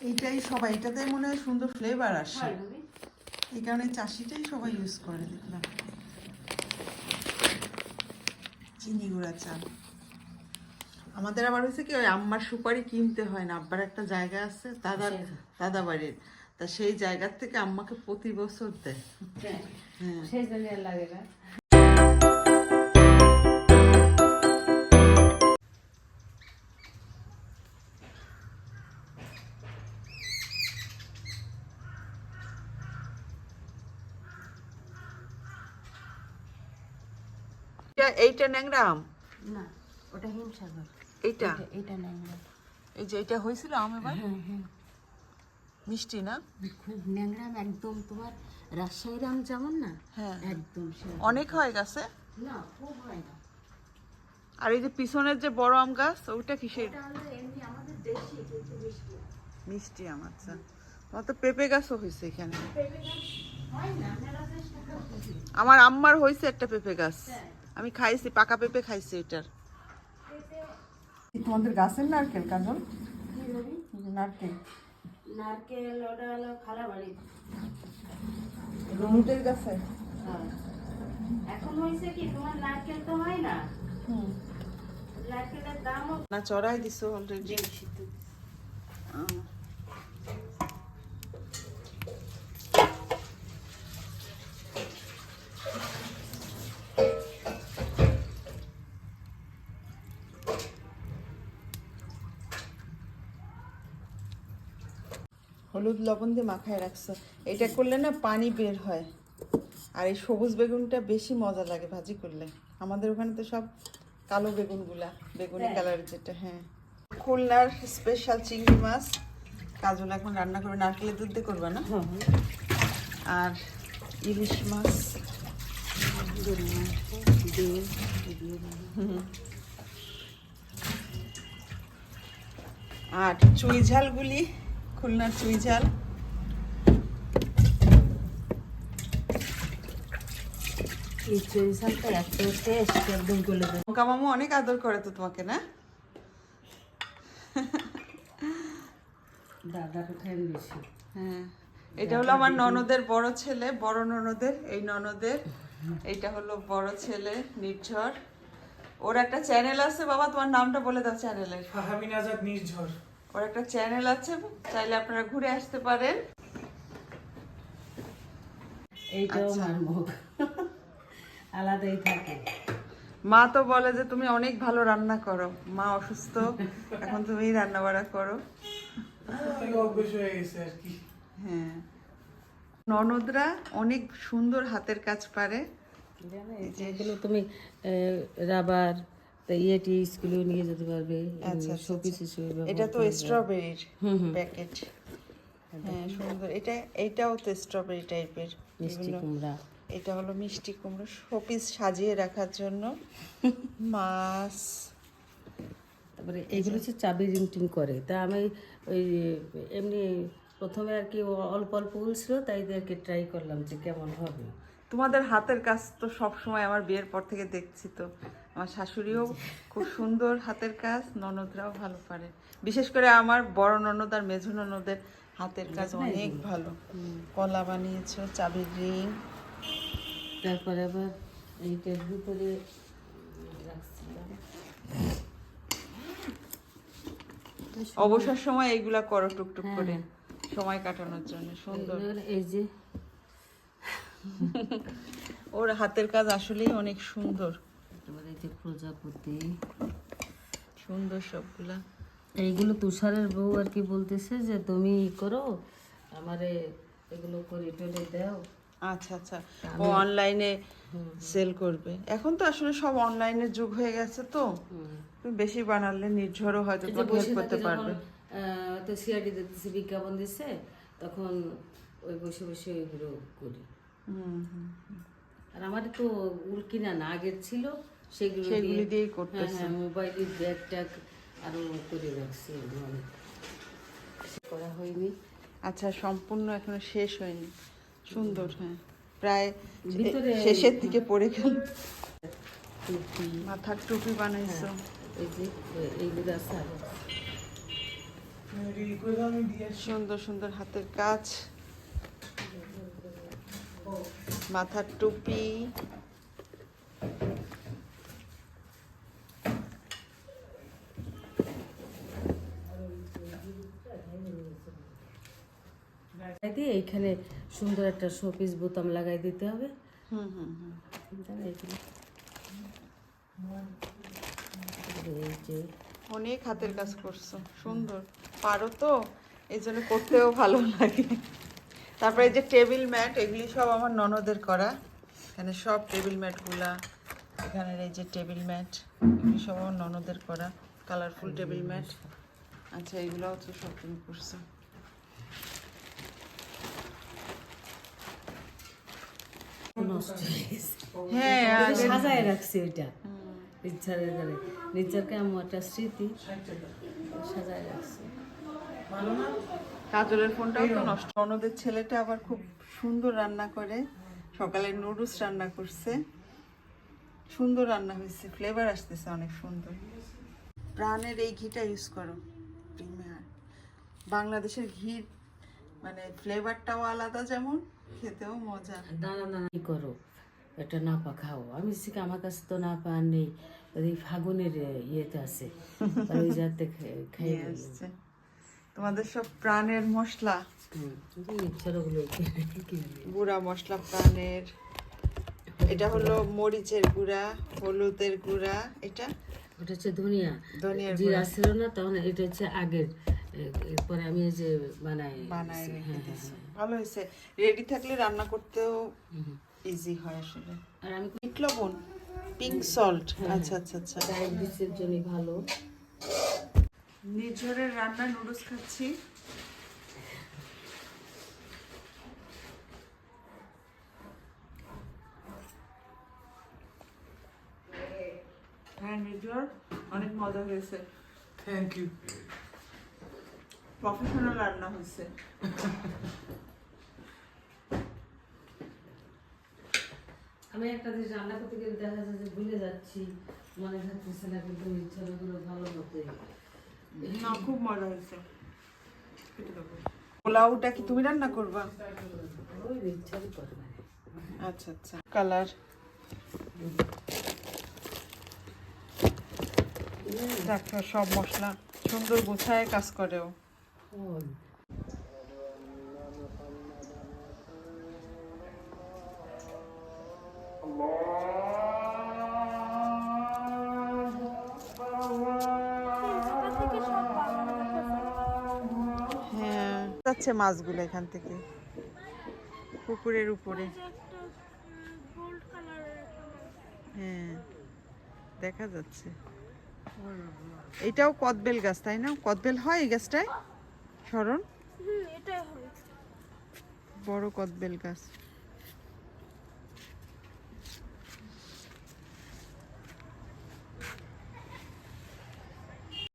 এইটাই সবাই এটাতে মনে হয় সুন্দর ফ্লেভার আসে। এই কারণে চাষিটাই সবাই ইউজ করে দেখলাম। চিনি গুঁড়া চাল আমাদের আবার হয়েছে কি ওই আম্মার সুপারি কিনতে হয় না আব্বার একটা জায়গা আছে দাদার দাদা বাড়ির। তা সেই জায়গার থেকে আম্মাকে প্রতি বছর দেয়। হ্যাঁ। হ্যাঁ। সেই জন্য লাগে না। এটা- এইটা ন্যাংরা আম? না ওটা হিমসাগর। এইটা? এই যে এটা হয়েছিল আম এবার? হ্যাঁ হ্যাঁ। মিষ্টি না? খুব ন্যাংরা একদম তোমার রাজশাহীর আম যেমন না হ্যাঁ। একদম অনেক হয় গাছে? না খুব হয় না। আর এই যে পিছনের যে বড় আম গাছ ওইটা কিসের মিষ্টি। আম। আচ্ছা। তোমার তো পেঁপে গাছও হয়েছে এখানে। আমার আম্মার হয়েছে একটা পেঁপে গাছ। হ্যাঁ। আমি খাইছি পাকা পেঁপে খাইছি এটার। তোমাদের গাছের নারকেল কাজল? নারকেল। নারকেল ওটা হলো খালা বাড়ি রনুটের গাছে? হ্যাঁ। এখন হয়েছে কি তোমার নারকেল তো হয় না? হুম। নারকেলের দামও না চড়াই দিছো অলরেডি বেশি হলুদ লবণ দিয়ে মাখায় রাখছো। এটা করলে না পানি বের হয়। আর এই সবুজ বেগুনটা বেশি মজা লাগে ভাজি করলে। আমাদের ওখানে তো সব কালো বেগুনগুলা বেগুনি হ্যাঁ। কালারের যেটা হ্যাঁ। খুলনার স্পেশাল চিংড়ি মাছ। কাজল এখন রান্না করবে নারকেলের দুধ দিয়ে করবে না? আর ইলিশ মাছ। আর চুই ঝালগুলি খুলনার চুই ঝাল। লঙ্কা মামু অনেক আদর করে তো তোমাকে না? বেশি হ্যাঁ। এটা হলো আমার ননদের বড় ছেলে বড় ননদের এই ননদের। এইটা হলো বড় ছেলে নির্ঝর। ওর একটা চ্যানেল আছে বাবা তোমার নামটা বলে দাও চ্যানেলের ফাহামিন আজাদ নির্ঝর। ওর একটা চ্যানেল আছে চাইলে আপনারা ঘুরে আসতে পারেন। এইটাও আচ্ছা। আলাদাই থাকে। মা তো বলে যে তুমি অনেক ভালো রান্না করো। মা অসুস্থ এখন তুমি রান্না বাড়া করো। হয়ে গেছে আর কি। হ্যাঁ। ননদরা অনেক সুন্দর হাতের কাজ পারে। জানো এই যে এগুলো তুমি রাবার ইয়েটি স্কুলেও নিয়ে যেতে পারবে আচ্ছা, আচ্ছা, শোপিস হিসেবে এটা তো স্ট্রবেরির। প্যাকেট হ্যাঁ সুন্দর। এটা এইটাও তো স্ট্রবেরি টাইপের মিষ্টি কুমড়া। এটা হলো মিষ্টি কুমড়ো শোপিস সাজিয়ে রাখার জন্য। মাছ। তারপরে এগুলো হচ্ছে চাবি রিংটিং করে। তা আমি ওই এমনি প্রথমে আর কি অল্প অল্প উলছিল তাই আর কি ট্রাই করলাম যে কেমন হবে। তোমাদের হাতের কাজ তো সব সময় আমার বিয়ের পর থেকে দেখছি তো। আমার শাশুড়িও খুব সুন্দর হাতের কাজ ননদরাও ভালো পারে। বিশেষ করে আমার বড় ননদ আর মেঝো ননদের হাতের কাজ অনেক ভালো। কলা বানিয়েছো চাবির রিং। তারপরে আবার এইটার ভিতরে রাখছিলাম অবসর সময় এইগুলা করো টুকটুক করে। সময় কাটানোর জন্য সুন্দর। এই যে ওর হাতের কাজ আসলেই অনেক সুন্দর। এই যে প্রজাপতি সুন্দর সবগুলা। এইগুলো তুষারের বউ আর কি বলতেছে যে তুমি করো আমারে এগুলো করে টোলে দাও। আচ্ছা আচ্ছা। ও অনলাইনে সেল করবে। এখন তো আসলে সব অনলাইনের যুগ হয়ে গেছে তো। তুমি বেশি বানালে নির্ঝরও হয়তো হেল্প করতে পারবে। তো সিআরডি দিতেছে বিজ্ঞাপন দিচ্ছে তখন ওই বসে বসে ওইগুলো করি। আর আমার তো উল কিনা না আগের ছিল সেগুলো সেগুলি দিয়ে দিয়েই হ্যাঁ করতেছে। হ্যাঁ মোবাইলের ব্যাগ ট্যাগ আরও করে রাখছি করা হয়নি। আচ্ছা সম্পূর্ণ এখনও শেষ হয়নি। সুন্দর হ্যাঁ। প্রায় ভিতরে- শেষের দিকে পড়ে গেল। টুপি। মাথার টুপি বানাইছো। এই যে এইগুলো আছে। আসি। সুন্দর সুন্দর হাতের কাজ। মাথার টুপি। দিয়ে এইখানে সুন্দর একটা শোপিস বোতাম লাগাই দিতে হবে। হুম হুম হুম। অনেক হাতের কাজ করছ সুন্দর। পারো তো? এই জন্য করতেও ভালো লাগে। তারপরে এই যে টেবিল ম্যাট এগুলি সব আমার ননদের করা। এখানে সব টেবিল ম্যাটগুলা এখানের এই যে টেবিল ম্যাট এগুলি সব আমার ননদের করা। Colourful table mat. আচ্ছা এগুলোও তো সব তুমি করছ। হয়ে হ্যাঁ সাজায় রাখছি ওইটা নিচ্ছার এখানে নিচ্ছার কেমন একটা স্মৃতি। সাজায় রাখছি। ভালো না? কাজলের ফোনটাও তো নষ্ট। ননদের ছেলেটা আবার খুব সুন্দর রান্না করে। সকালে নুডলস রান্না করছে। সুন্দর রান্না হয়েছে। ফ্লেভার আসতেছে অনেক সুন্দর। প্রাণের এই ঘিটা ইউজ করো। প্রিমিয়ার বাংলাদেশের ঘি মানে ফ্লেভারটাও আলাদা যেমন খেতেও মজা। দানা দানা কি করো? এটা না পা খাও। আমি কি আমার কাছে তো না পা নেই। ওই ফাগুনের ইয়েতে আছে। ওই যাতে খাই নিয়ে আসছে। তোমাদের সব প্রাণের মশলা। গুঁড়া মশলা প্রাণের। এটা হলো মরিচের গুঁড়া হলুদের গুঁড়া এটা? ওটা হচ্ছে ধনিয়া। ধনিয়ার জিরা ছিল না তখন এটা হচ্ছে আগের এরপরে আমি যে বানাই বানায় রেখে হ্যাঁ, ভালো হয়েছে। রেডি থাকলে রান্না করতেও ইজি হয় আসলে। আর আমি পিঙ্ক লবণ পিঙ্ক সল্ট আচ্ছা আচ্ছা আচ্ছা। ডায়াবেটিসের জন্য ভালো। নির্ঝরের রান্না নুডলস খাচ্ছি। হ্যাঁ নির্ঝর অনেক মজা হয়েছে। থ্যাংক ইউ প্রফেশনাল রান্না হয়েছে। আমি একটা জিনিস রান্না করতে গেলে দেখা যায় যে ভুলে যাচ্ছি। মনে থাকতেছে না কিন্তু ইচ্ছাগুলো ভালো মতো না খুব মজা হয়েছে। পোলাওটা কি তুমি রান্না করবা? মানে আচ্ছা আচ্ছা। কালার। দেখো সব মশলা সুন্দর গোছায় কাজ করেও। যাচ্ছে মাছগুলো এখান থেকে। পুকুরের উপরে। হ্যাঁ দেখা যাচ্ছে। এটাও কদবেল গাছ তাই না? কদবেল হয় এই গাছটায়? স্মরণ? বড় কদবেল গাছ।